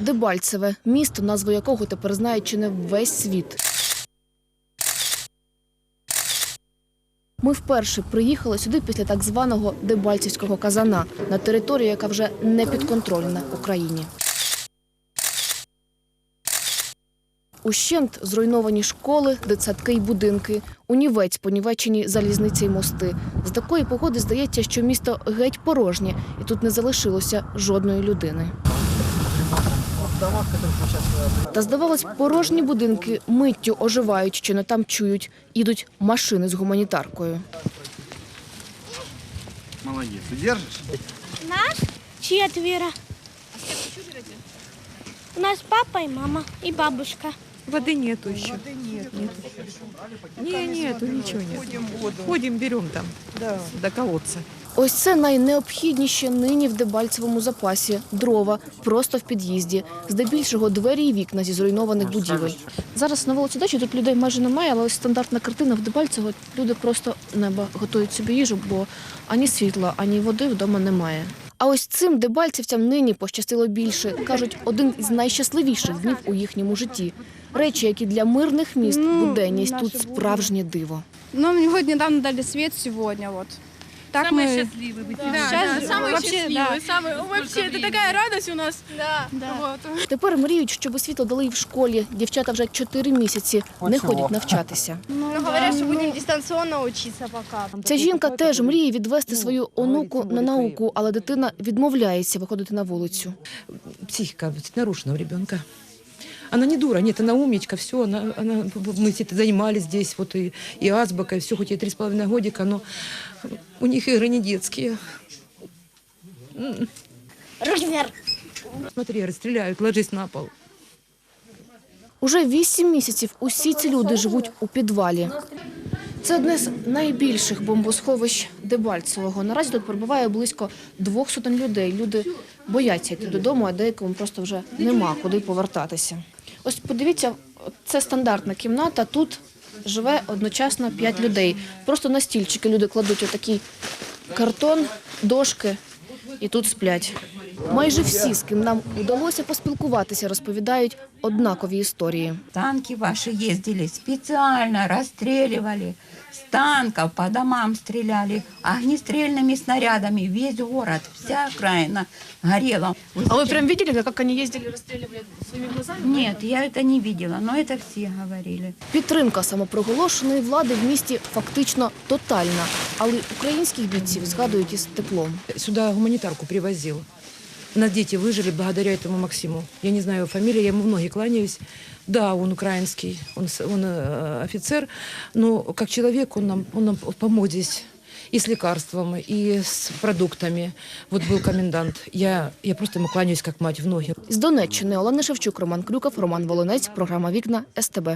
Дебальцеве місто, назву якого тепер знає чи не весь світ. Ми вперше приїхали сюди після так званого Дебальцівського казана на територію, яка вже не підконтрольна Україні. Ущент зруйновані школи, дитсадки й будинки. Унівець, понівечені залізниці й мости. З такої погоди здається, що місто геть порожнє, і тут не залишилося жодної людини. Та здавалось, порожні будинки миттю оживають, що не там чують. Ідуть машини з гуманітаркою. Молодець, ти держиш? Нас четверо. У нас папа і мама, і бабушка. Воды нету еще. Воды нет. Не, нету, ничего нет. Ходим, берем там до колодца. Ось це найнеобхідніше нині в Дебальцевому запасі дрова просто в під'їзді. Здебільшого двері і вікна зі зруйнованих будівель. Зараз на вулиці дачі тут людей майже немає, але ось стандартна картина в Дебальцево. Люди просто неба готують собі їжу, бо ані світла, ані води вдома немає. А ось цим дебальцівцям нині пощастило більше. Кажуть, один із найщасливіших днів у їхньому житті. Речі, які для мирних міст буденність тут справжнє диво. Но мне вот недавно дали свет сегодня, вот. Так мы... счастливый быть. Да, Сейчас самый вообще, счастливый, да. самый, вообще, это такая радость у нас. Да. Вот. Тепер мріють, щоб світло дали і в школі. Дівчата вже чотири місяці не ходять навчатися. Ну, говорят, что будем дистанционно учиться пока. Ця жінка теж мріє відвести свою онуку на науку, але дитина відмовляється виходити на вулицю. Психика нарушена у ребенка. Она не дура, нет, она умничка, все, она, она, мы с этим занимались здесь, вот и, и азбука, и все, хоть и три с половиной годика, но у них игры не детские. Руки вверх. Смотри, расстреляют, ложись на пол. Уже вісім місяців усі ці люди живуть у підвалі. Це одне з найбільших бомбосховищ Дебальцевого. Наразі тут перебуває близько двох сотень людей. Люди бояться йти додому, а деякому просто вже нема куди повертатися. Ось подивіться, це стандартна кімната. Тут живе одночасно п'ять людей. Просто на стільчики люди кладуть отакий картон, дошки і тут сплять. Майже всі, з ким нам удалося поспілкуватися, розповідають однакові історії. Танки ваши ездили специально, расстреливали. С танков по домам стреляли, огнестрельными снарядами. Весь город, вся окраина горела. Вы А вы сейчас- прям видели, как они ездили, расстреливали своими глазами? Нет, я это не видела, но это все говорили. Підтримка самопроголошеної влади в місті фактично тотальна, але українських бійців згадують із теплом. Сюда гуманитарку привозил. У нас дети выжили благодаря этому Максиму. Я не знаю его фамилию, я ему в ноги кланяюсь. Да, он украинский, он, с- он э, офицер, но как человек он нам, он нам помог здесь и с лекарством, и с продуктами. Вот был комендант. Я, я просто ему кланяюсь как мать в ноги. З Донеччини Олена Шевчук, Роман Клюков, Роман Волонець, програма Вікна СТБ.